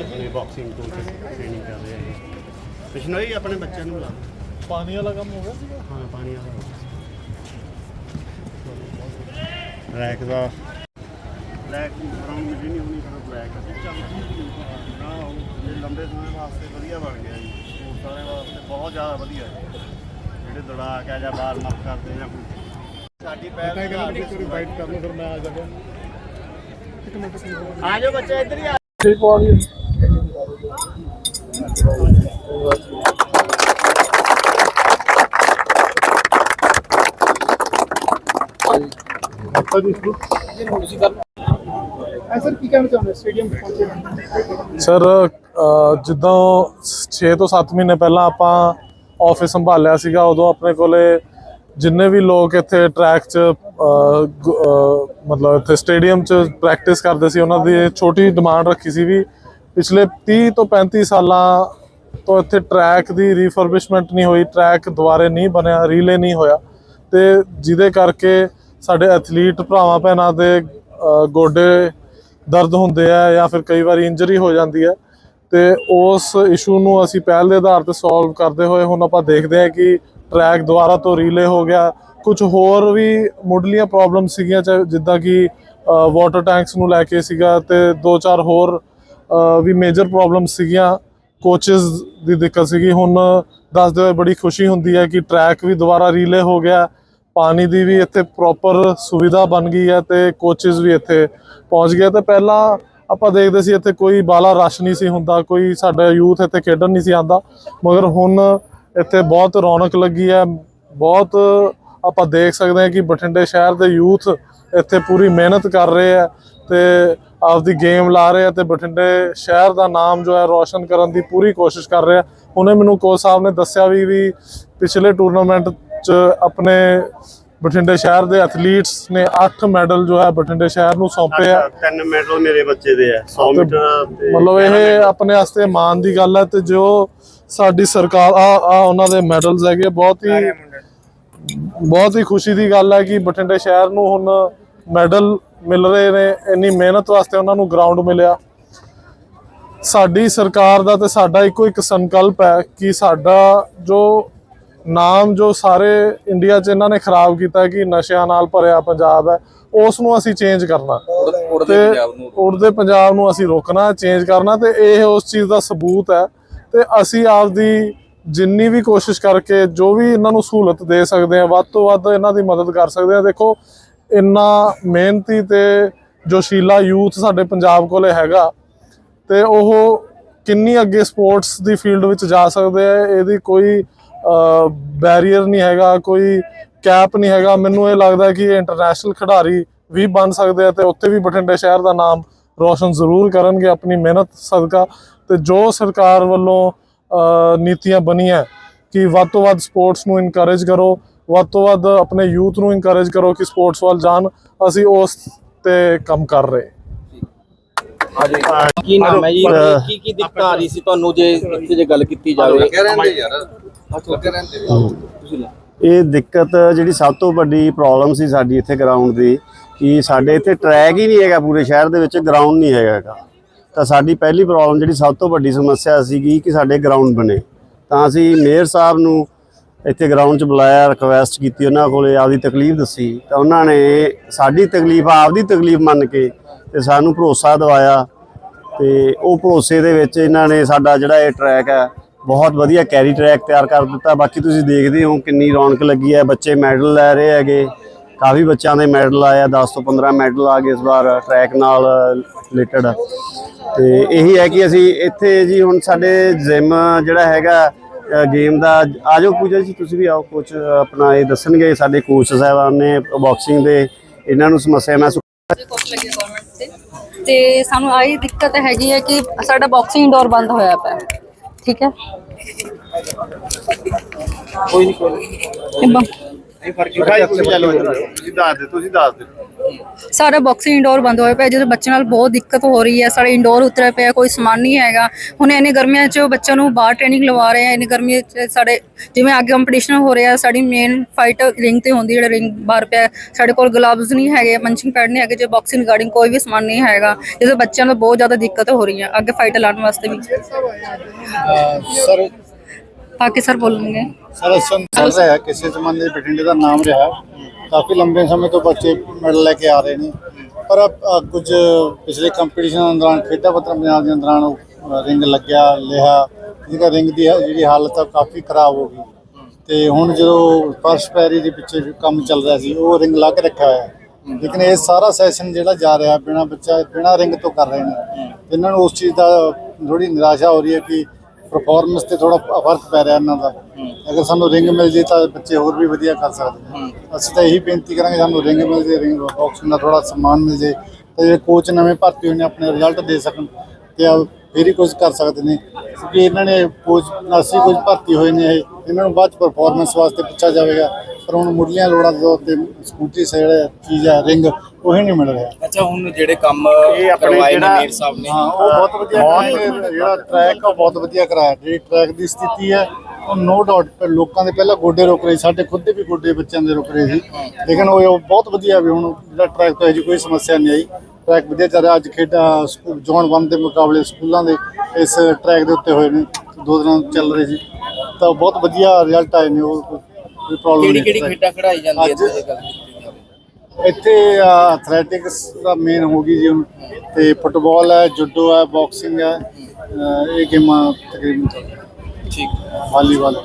ਆਪਣੇ boxing coach training ਕਰ ਰਹੇ ਹੈਗੇ। ਬਿਸ਼ਨੋਈ ਆਪਣੇ ਬੱਚਿਆਂ ਨੂੰ ਲਾ ਪਾਣੀ ਵਾਲਾ ਕੰਮ ਹੋ ਗਿਆ ਸੀਗਾ? ਹਾਂ ਪਾਣੀ ਵਾਲਾ ਰੈਕ ਦਾ। ਬਲੈਕ ਬਰਾਊਨ ਮਿੱਟੀ ਨਹੀਂ ਹੋਣੀ ਪਰ ਬਲੈਕ ਨਾ ਉਹ ਇਹ ਲੰਬੇ ਸਮੇਂ ਵਾਸਤੇ ਵਧੀਆ ਬਣ ਗਿਆ ਜੀ। ਸਪੋਰਟਸ ਵਾਲੇ ਵਾਸਤੇ ਬਹੁਤ ਜ਼ਿਆਦਾ ਵਧੀਆ। ਜਿਹੜੇ ਦੌੜਾਕ ਆ ਜਾਂ ਬਾਲ ਮੱਪ ਕਰਦੇ ਜਾਂ ਕੋਈ ਸਾਡੀ ਮੈਂ ਪਹਿਲ ਕਹਿੰਦਾ ਇੱਕ ਵਾਰੀ ਬਾਈਟ ਕਰ ਲਓ ਫਿਰ ਮੈਂ ਆ ਜਾਵਾਂ। ਇੱਕ ਮਿੰਟ ਸੀ ਆ ਜਾਓ ਬੱਚੇ ਇੱਧਰ ਹੀ ਆ। ਸਰ ਕੀ ਕਹਿਣਾ ਚਾਹੁੰਦੇ ਸਟੇਡੀਅਮ ਪਹੁੰਚੇ ਸਰ ਅਹ ਜਿੱਦਾਂ 6 ਤੋਂ 7 ਮਹੀਨੇ ਪਹਿਲਾਂ ਆਪਾਂ ਆਫਿਸ ਸੰਭਾਲਿਆ ਸੀਗਾ ਉਦੋਂ ਆਪਣੇ ਕੋਲੇ ਜਿੰਨੇ ਵੀ ਲੋਕ ਇੱਥੇ ਟਰੈਕ 'ਚ ਅਹ, ਗੁ- ਅਹ, ਮਤਲਬ ਇੱਥੇ ਸਟੇਡੀਅਮ 'ਚ ਪ੍ਰੈਕਟਿਸ ਕਰਦੇ ਸੀ ਉਹਨਾਂ ਦੀ ਇਹ ਛੋਟੀ ਡਿਮਾਂਡ ਰੱਖੀ ਸੀ ਵੀ ਪਿਛਲੇ 30 ਤੋਂ 35 ਸਾਲਾਂ ਤੋਂ ਇੱਥੇ ਟਰੈਕ ਦੀ ਰੀਫਰਬਿਸ਼ਮੈਂਟ ਨਹੀਂ ਹੋਈ ਟਰੈਕ ਦੁਬਾਰੇ ਨਹੀਂ ਬਣਿਆ ਰੀਲੇ ਨਹੀਂ ਹੋਇਆ। ਤੇ ਜਿਹਦੇ ਕਰਕੇ ਸਾਡੇ ਐਥਲੀਟ ਭਰਾਵਾਂ ਭੈਣਾਂ ਦੇ ਗੋਡੇ ਦਰਦ ਹੁੰਦੇ ਆ ਜਾਂ ਫਿਰ ਕਈ ਵਾਰੀ ਇੰਜਰੀ ਹੋ ਜਾਂਦੀ ਹੈ ਤੇ ਉਸ ਇਸ਼ੂ ਨੂੰ ਅਸੀਂ ਪਹਿਲ ਦੇ ਆਧਾਰ ਤੇ ਸੋਲਵ ਕਰਦੇ ਹੋਏ ਹੁਣ ਆਪਾਂ ਦੇਖਦੇ ਹਾਂ ਕਿ ਟਰੈਕ ਦੁਬਾਰਾ ਤੋਂ ਰੀਲੇ ਹੋ ਗਿਆ। ਕੁਝ ਹੋਰ ਵੀ ਮੁੱਢਲੀਆਂ ਪ੍ਰੋਬਲਮ ਸੀਗੀਆਂ, ਚਾਹੇ ਜਿੱਦਾਂ ਕਿ ਵਾਟਰ ਟੈਂਕਸ ਨੂੰ ਲੈ ਕੇ ਸੀਗਾ ਤੇ ਦੋ ਚਾਰ ਹੋਰ ਵੀ ਮੇਜਰ ਪ੍ਰੋਬਲਮ ਸੀਗੀਆਂ ਕੋਚਸ ਦੀ ਦਿੱਕਤ ਸੀਗੀ। ਹੁਣ ਦੱਸਦੇ ਹੋਏ ਬੜੀ ਖੁਸ਼ੀ ਹੁੰਦੀ ਹੈ ਕਿ ਟਰੈਕ ਵੀ ਦੁਬਾਰਾ ਰੀਲੇ ਹੋ ਗਿਆ। ਪਾਣੀ ਦੀ ਵੀ ਇੱਥੇ ਪ੍ਰੋਪਰ ਸੁਵਿਧਾ ਬਣ ਗਈ ਹੈ ਤੇ ਕੋਚਸ ਵੀ ਇੱਥੇ ਪਹੁੰਚ ਗਏ। ਤੇ ਪਹਿਲਾਂ ਆਪਾਂ ਦੇਖਦੇ ਸੀ ਇੱਥੇ ਕੋਈ ਬਾਲਾ ਰਸ਼ ਨਹੀਂ ਸੀ ਹੁੰਦਾ, ਕੋਈ ਸਾਡਾ ਯੂਥ ਇੱਥੇ ਖੇਡਣ ਨਹੀਂ ਸੀ ਆਂਦਾ ਮਗਰ ਹੁਣ ਇੱਥੇ ਬਹੁਤ ਰੌਣਕ ਲੱਗੀ ਹੈ। ਬਹੁਤ ਆਪਾਂ ਦੇਖ ਸਕਦੇ ਹਾਂ ਕਿ ਬਠਿੰਡੇ ਸ਼ਹਿਰ ਦੇ ਯੂਥ ਇੱਥੇ ਪੂਰੀ ਮਿਹਨਤ ਕਰ ਰਹੇ ਆ ਤੇ ਆਪਦੀ ਗੇਮ ਲਾ ਰਹੇ ਆ ਤੇ ਬਠਿੰਡੇ ਸ਼ਹਿਰ ਦਾ ਨਾਮ ਜੋ ਹੈ ਰੋਸ਼ਨ ਕਰਨ ਦੀ ਪੂਰੀ ਕੋਸ਼ਿਸ਼ ਕਰ ਰਹੇ ਆ। ਉਹਨੇ ਮੈਨੂੰ ਕੋਚ ਸਾਹਿਬ ਨੇ ਦੱਸਿਆ ਵੀ ਵੀ ਪਿਛਲੇ ਟੂਰਨਾਮੈਂਟ 'ਚ ਆਪਣੇ ਬਠਿੰਡੇ ਸ਼ਹਿਰ ਦੇ ਐਥਲੀਟਸ ਨੇ 8 ਮੈਡਲ ਜੋ ਹੈ ਬਠਿੰਡੇ ਸ਼ਹਿਰ ਨੂੰ ਸੌਂਪੇ ਆ। ਤਿੰਨ ਮੈਡਲ ਮੇਰੇ ਬੱਚੇ ਦੇ ਆ 100 ਤੇ ਮੀਟਰ ਤੇ ਮਤਲਬ ਇਹ ਆਪਣੇ ਵਾਸਤੇ ਮਾਣ ਦੀ ਗੱਲ ਹੈ ਤੇ ਜੋ ਸਾਡੀ ਸਰਕਾਰ ਆ ਆ ਉਹਨਾਂ ਦੇ ਮੈਡਲਸ ਹੈਗੇ ਬਹੁਤ ਹੀ ਬਹੁਤ ਹੀ ਖੁਸ਼ੀ ਦੀ ਗੱਲ ਹੈ ਕਿ ਬਠਿੰਡੇ ਸ਼ਹਿਰ ਨੂੰ ਹੁਣ ਮੈਡਲ ਮਿਲ ਰਹੇ ਨੇ ਇੰਨੀ ਮਿਹਨਤ ਵਾਸਤੇ ਉਹਨਾਂ ਨੂੰ ਗਰਾਊਂਡ ਮਿਲਿਆ। ਸਾਡੀ ਸਰਕਾਰ ਦਾ ਤੇ ਸਾਡਾ ਇੱਕੋ ਇੱਕ ਸੰਕਲਪ ਹੈ ਕਿ ਸਾਡਾ ਜੋ ਨਾਮ ਜੋ ਸਾਰੇ ਇੰਡੀਆ 'ਚ ਇਹਨਾਂ ਨੇ ਖਰਾਬ ਕੀਤਾ ਕਿ ਨਸ਼ਿਆਂ ਨਾਲ ਭਰਿਆ ਪੰਜਾਬ ਹੈ ਉਸ ਨੂੰ ਅਸੀਂ ਚੇਂਜ ਕਰਨਾ। ਤੇ ਪੰਜਾਬ ਨੂੰ। ਉੜਦੇ ਪੰਜਾਬ ਨੂੰ ਅਸੀਂ ਰੋਕਣਾ ਚੇਂਜ ਕਰਨਾ ਤੇ ਇਹ ਉਸ ਚੀਜ਼ ਦਾ ਸਬੂਤ ਹੈ। ਤੇ ਅਸੀਂ ਆਪਦੀ ਜਿੰਨੀ ਵੀ ਕੋਸ਼ਿਸ਼ ਕਰਕੇ ਜੋ ਵੀ ਇਹਨਾਂ ਨੂੰ ਸਹੂਲਤ ਦੇ ਸਕਦੇ ਆ ਵੱਧ ਤੋਂ ਵੱਧ ਇਹਨਾਂ ਦੀ ਮਦਦ ਕਰ ਸਕਦੇ ਆ ਦੇਖੋ ਇੰਨਾ ਮਿਹਨਤੀ ਤੇ ਜੋਸ਼ੀਲਾ ਯੂਥ ਸਾਡੇ ਪੰਜਾਬ ਕੋਲੇ ਹੈਗਾ ਤੇ ਉਹ ਕਿੰਨੀ ਅੱਗੇ ਸਪੋਰਟਸ ਦੀ ਫੀਲਡ ਵਿੱਚ ਜਾ ਸਕਦੇ ਆ, ਇਹਦੀ ਕੋਈ ਬੈਰੀਅਰ ਨਹੀਂ ਹੈਗਾ, ਕੋਈ ਕੈਪ ਨਹੀਂ ਹੈਗਾ। ਮੈਨੂੰ ਇਹ ਲੱਗਦਾ ਕਿ ਇੰਟਰਨੈਸ਼ਨਲ ਖਿਡਾਰੀ ਵੀ ਬਣ ਸਕਦੇ ਆ ਤੇ ਉੱਥੇ ਵੀ ਬਠਿੰਡੇ ਸ਼ਹਿਰ ਦਾ ਨਾਮ ਰੋਸ਼ਨ ਜ਼ਰੂਰ ਕਰਨਗੇ ਆਪਣੀ ਮਿਹਨਤ, ਸਦਕਾ ਤੇ ਜੋ ਸਰਕਾਰ ਵੱਲੋਂ ਨੀਤੀਆਂ ਬਣੀਆਂ ਕਿ ਵੱਧ ਤੋਂ ਵੱਧ ਸਪੋਰਟਸ ਨੂੰ ਇਨਕਰੇਜ ਕਰੋ ਵੱਧ ਤੋਂ ਵੱਧ ਆਪਣੇ ਯੂਥ ਨੂੰ ਇਨਕਰੇਜ ਕਰੋ ਕਿ ਸਪੋਰਟਸ ਵੱਲ ਜਾਣ। ਅਸੀਂ ਉਸ ਤੇ ਕੰਮ ਕਰ ਰਹੇ। ਕੀ ਨਾਮ ਹੈ ਜੀ? ਕੀ ਕੀ ਦਿੱਕਤ ਆ ਰਹੀ ਸੀ ਤੁਹਾਨੂੰ ਜੇ ਇੱਥੇ ਜੇ ਗੱਲ ਕੀਤੀ ਜਾਵੇ? ਇਹ ਦਿੱਕਤ ਜਿਹੜੀ ਸਭ ਤੋਂ ਵੱਡੀ ਪ੍ਰੋਬਲਮ ਸੀ ਸਾਡੀ ਇੱਥੇ ਗਰਾਊਂਡ ਦੀ ਕਿ ਸਾਡੇ ਇੱਥੇ ਟਰੈਕ ਹੀ ਨਹੀਂ ਹੈਗਾ ਪੂਰੇ ਸ਼ਹਿਰ ਦੇ ਵਿੱਚ ਗਰਾਊਂਡ ਨਹੀਂ ਹੈਗਾ ਗਾ। ਤਾਂ ਸਾਡੀ ਪਹਿਲੀ ਪ੍ਰੋਬਲਮ ਜਿਹੜੀ ਸਭ ਤੋਂ ਵੱਡੀ ਸਮੱਸਿਆ ਸੀਗੀ ਕਿ ਸਾਡੇ ਗਰਾਊਂਡ ਬਣੇ। ਤਾਂ ਅਸੀਂ ਮੇਅਰ ਸਾਹਿਬ ਨੂੰ ਇੱਥੇ ਗਰਾਊਂਡ 'ਚ ਬੁਲਾਇਆ ਰਿਕਵੈਸਟ ਕੀਤੀ, ਉਹਨਾਂ ਕੋਲੇ ਆਪਦੀ ਤਕਲੀਫ ਦੱਸੀ। ਤਾਂ ਉਹਨਾਂ ਨੇ ਸਾਡੀ ਤਕਲੀਫ, ਆਪਦੀ ਤਕਲੀਫ ਮੰਨ ਕੇ ਤੇ ਸਾਨੂੰ ਭਰੋਸਾ ਦਿਵਾਇਆ ਤੇ ਉਹ ਭਰੋਸੇ ਦੇ ਵਿੱਚ ਇਹਨਾਂ ਨੇ ਸਾਡਾ ਜਿਹੜਾ ਇਹ ਟਰੈਕ ਹੈ, ਬਹੁਤ ਵਧੀਆ ਕੈਰੀ ਟਰੈਕ ਤਿਆਰ ਕਰ ਦਿੱਤਾ। ਬਾਕੀ ਤੁਸੀਂ ਦੇਖਦੇ ਹੋ ਕਿੰਨੀ ਰੌਣਕ ਲੱਗੀ ਹੈ, ਬੱਚੇ ਮੈਡਲ ਲੈ ਰਹੇ ਹੈਗੇ। ਕਾਫੀ ਬੱਚਿਆਂ ਦੇ ਮੈਡਲ ਆਏ ਆ 10 ਤੋਂ 15 ਮੈਡਲ ਆ ਗਏ ਇਸ ਵਾਰ ਟਰੈਕ ਨਾਲ ਰਿਲੇਟਡ ਤੇ ਇਹੀ ਹੈ ਕਿ ਅਸੀਂ ਇੱਥੇ ਜੀ ਹੁਣ ਸਾਡੇ ਜਿਮ ਜਿਹੜਾ ਹੈਗਾ ਗੇਮ ਦਾ ਆਜੋ ਪੂਜਾ ਜੀ ਤੁਸੀਂ ਵੀ ਆਓ ਕੋਚ ਆਪਣਾ ਇਹ ਦੱਸਣਗੇ ਸਾਡੇ ਕੋਚ ਸਾਹਿਬਾਨ ਨੇ ਬਾਕਸਿੰਗ ਦੇ ਇਹਨਾਂ ਨੂੰ ਸਮੱਸਿਆ ਲੱਗੇ ਗਵਰਨਮੈਂਟ ਤੇ ਤੇ ਸਾਨੂੰ ਆਹੀ ਦਿੱਕਤ ਹੈਗੀ ਹੈ ਕਿ ਸਾਡਾ ਬਾਕਸਿੰਗ ਇੰਡੋਰ ਬੰਦ ਹੋਇਆ ਪਿਆ ਹੈ। ਠੀਕ ਹੈ? ਕੋਈ ਨਹੀਂ ਕੋਈ ਇਹ ਬ- ਤੁਸੀਂ ਦੱਸ ਦਿਓ ਤੁਸੀਂ ਦੱਸ ਦਿਓ। ਸਾਰਾ ਬਾਕਸਿੰਗ ਇੰਡੋਰ ਬੰਦ ਹੋਇਆ ਪਿਆ, ਜਿਹਦੇ ਬੱਚੇ ਨਾਲ ਬਹੁਤ ਦਿੱਕਤ ਹੋ ਰਹੀ ਹੈ ਸਾਡਾ ਇੰਡੋਰ ਉਤਰਿਆ ਪਿਆ, ਕੋਈ ਸਮਾਨ ਨਹੀਂ ਹੈਗਾ। ਹੁਣ ਇਹਨੇ ਗਰਮੀਆਂ 'ਚ ਬੱਚਿਆਂ ਨੂੰ ਬਾਹਰ ਟ੍ਰੇਨਿੰਗ ਲਵਾ ਰਹੇ ਆ ਇਹਨੇ ਗਰਮੀਆਂ 'ਚ ਸਾਡੇ, ਜਿਵੇਂ ਅੱਗੇ ਕੰਪੀਟੀਸ਼ਨ ਹੋ ਰਿਹਾ, ਸਾਡੀ ਮੇਨ ਫਾਈਟ ਰਿੰਗ ਤੇ ਹੁੰਦੀ ਜਿਹੜਾ ਰਿੰਗ ਬਾਹਰ ਪਿਆ, ਸਾਡੇ ਕੋਲ ਗਲਵਜ਼ ਨਹੀਂ ਹੈਗੇ ਪੰਚਿੰਗ ਪੈਡ ਨਹੀਂ ਹੈਗੇ, ਜੇ ਬਾਕਸਿੰਗ ਰਿਗਾਰਡਿੰਗ ਕੋਈ ਵੀ ਸਮਾਨ ਨਹੀਂ ਹੈਗਾ, ਜਿਹਦੇ ਬੱਚਿਆਂ ਨੂੰ ਬਹੁਤ ਜ਼ਿਆਦਾ ਦਿੱਕਤ ਹੋ ਰਹੀ ਹੈ ਅੱਗੇ ਫਾਈਟ ਲਾਉਣ ਵਾਸਤੇ ਵੀ। ਸਰ ਬਾਕੀ ਸਰ ਬੋਲਣਗੇ। ਸਰ ਅਸਨ ਚੱਲ ਰਿਹਾ ਕਿਸੇ ਜ਼ਮਾਨੇ ਦੇ ਬਠਿੰਡੇ ਦਾ ਨਾਮ ਰਿਹਾ ਕਾਫੀ ਲੰਬੇ ਸਮੇਂ ਤੋਂ ਬੱਚੇ ਮੈਡਲ ਲੈ ਕੇ ਆ ਰਹੇ ਨੇ। ਪਰ ਕੁਝ ਪਿਛਲੇ ਕੰਪੀਟੀਸ਼ਨ ਦੌਰਾਨ ਖੇਡਾਂ ਪੱਤਰ ਪੰਜਾਬ ਦੇ ਦੌਰਾਨ ਉਹ, ਰਿੰਗ ਲੱਗਿਆ ਲਿਆ। ਜਿਹਦਾ ਰਿੰਗ ਦੀ ਜਿਹੜੀ ਹਾਲਤ ਆ ਕਾਫੀ ਖਰਾਬ ਹੋ ਗਈ। ਤੇ ਹੁਣ ਜਦੋਂ ਫਰਸ਼ ਪੈਰੀ ਦੇ ਪਿੱਛੇ ਕੰਮ ਚੱਲ ਰਿਹਾ ਸੀ ਉਹ ਰਿੰਗ ਲਾ ਕੇ ਰੱਖਿਆ ਹੋਇਆ ਲੇਕਿਨ ਇਹ ਸਾਰਾ ਸੈਸ਼ਨ ਜਿਹੜਾ ਜਾ ਰਿਹਾ ਬਿਨਾ ਬੱਚਾ ਬਿਨਾ ਰਿੰਗ ਤੋਂ ਕਰ ਰਹੇ ਨੇ। ਇਹਨਾਂ ਨੂੰ ਉਸ ਚੀਜ਼ ਦਾ ਥੋੜੀ ਨਿਰਾਸ਼ਾ ਹੋ ਰਹੀ ਹੈ ਕਿ ਪਰਫਾਰਮੈਂਸ ਤੇ ਥੋੜਾ ਫ਼ਰਕ ਪੈ ਰਿਹਾ ਇਹਨਾਂ ਦਾ। ਅਗਰ ਸਾਨੂੰ ਰਿੰਗ ਮਿਲ ਜੇ ਤਾਂ ਬੱਚੇ ਹੋਰ ਵੀ ਵਧੀਆ ਕਰ ਸਕਦੇ ਨੇ। ਅਸੀਂ ਤਾਂ ਇਹੀ ਬੇਨਤੀ ਕਰਾਂਗੇ ਸਾਨੂੰ ਰਿੰਗ ਮਿਲ ਜੇ ਰਿੰਗ ਬਾਕਸਿੰਗ ਦਾ ਥੋੜਾ ਸਨਮਾਨ ਮਿਲ ਜੇ। ਤੇ ਜਿਹੜੇ ਕੋਚ ਨਵੇਂ ਭਰਤੀ ਹੋਏ ਨੇ ਆਪਣੇ ਰਿਜ਼ਲਟ ਦੇ ਸਕਣ ਤੇ ਆ ਫਿਰ ਹੀ ਕੁਝ ਕਰ ਸਕਦੇ ਨੇ। ਕਿਉਂਕਿ ਇਹਨਾਂ ਨੇ ਕੋਚ ਅਸੀਂ ਕੁਝ ਭਰਤੀ ਹੋਏ ਨੇ ਇਹ। ਇਹਨਾਂ ਨੂੰ ਬਾਅਦ ਚ ਪਰਫਾਰਮੈਂਸ ਵਾਸਤੇ ਪੁੱਛਿਆ ਜਾਵੇਗਾ ਪਰ ਹੁਣ ਮੁੱਢਲੀਆਂ ਲੋੜਾਂ ਦੇ ਤੌਰ ਤੇ ਸਕੂਟੀ ਜਿਹੜਾ ਚੀਜ਼ ਹੈ ਰਿੰਗ ਉਹ ਹੀ ਨਹੀਂ ਮਿਲ ਰਿਹਾ। ਅੱਛਾ ਹੁਣ ਜਿਹੜੇ ਕੰਮ ਇਹ ਆਪਣੇ ਕਰਵਾਏ ਨੇ ਜਿਹੜਾ- ਮੇਰ ਸਾਹਿਬ ਨੇ। ਹਾਂ ਉਹ ਬਹੁਤ ਵਧੀਆ ਜਿਹੜਾ ਟਰੈਕ ਆ ਬਹੁਤ ਵਧੀਆ ਕਰਾਇਆ। ਜਿਹੜੀ ਟਰੈਕ ਦੀ ਸਥਿਤੀ ਹੈ ਉਹ ਨੋ ਡਾਊਟ ਲੋਕਾਂ ਦੇ ਪਹਿਲਾਂ ਗੋਡੇ ਰੁਕ ਰਹੇ ਸੀ, ਸਾਡੇ ਖੁਦ ਦੇ ਵੀ ਗੋਡੇ ਬੱਚਿਆਂ ਦੇ ਰੁਕ ਰਹੇ ਸੀ। ਲੇਕਿਨ ਉਹ ਬਹੁਤ ਵਧੀਆ ਵੀ ਹੁਣ ਜਿਹੜਾ ਟਰੈਕ ਤੋਂ ਇਹੋ ਜਿਹੀ ਕੋਈ ਸਮੱਸਿਆ ਨਹੀਂ ਆਈ। ਟਰੈਕ ਵਧੀਆ ਚੱਲ ਰਿਹਾ ਅੱਜ ਖੇਡਾਂ ਸਕੂਲ ਜ਼ੋਨ 1 ਦੇ ਮੁਕਾਬਲੇ ਸਕੂਲਾਂ ਦੇ ਇਸ ਟਰੈਕ ਦੇ ਉੱਤੇ ਹੋਏ ਨੇ ਦੋ ਦਿਨਾਂ ਚੱਲ ਰਹੇ ਸੀ। ਤਾਂ ਬਹੁਤ ਵਧੀਆ ਰਿਜ਼ਲਟ ਆਏ ਨੇ ਉਹ ਕੋਈ ਪ੍ਰੋਬਲਮ ਕਿਹੜੀ ਨਹੀਂ ਕਿਹੜੀ ਖੇਡਾਂ ਖੜਾਈ ਜਾਂਦੀ ਹੈ ਅੱਜ- ਇੱਥੇ ਗੱਲ ਕੀਤੀ ਜਾਵੇ ਇੱਥੇ ਐਥਲੈਟਿਕਸ ਦਾ ਮੇਨ ਹੋ ਗਈ ਜੀ ਹੁਣ। ਤੇ ਫੁੱਟਬਾਲ ਹੈ ਜੁੱਡੋ ਹੈ ਬਾਕਸਿੰਗ ਹੈ ਅਹ ਇਹ ਗੇਮਾਂ ਤਕਰੀਬਨ ਠੀਕ। ਵਾਲੀਬਾਲ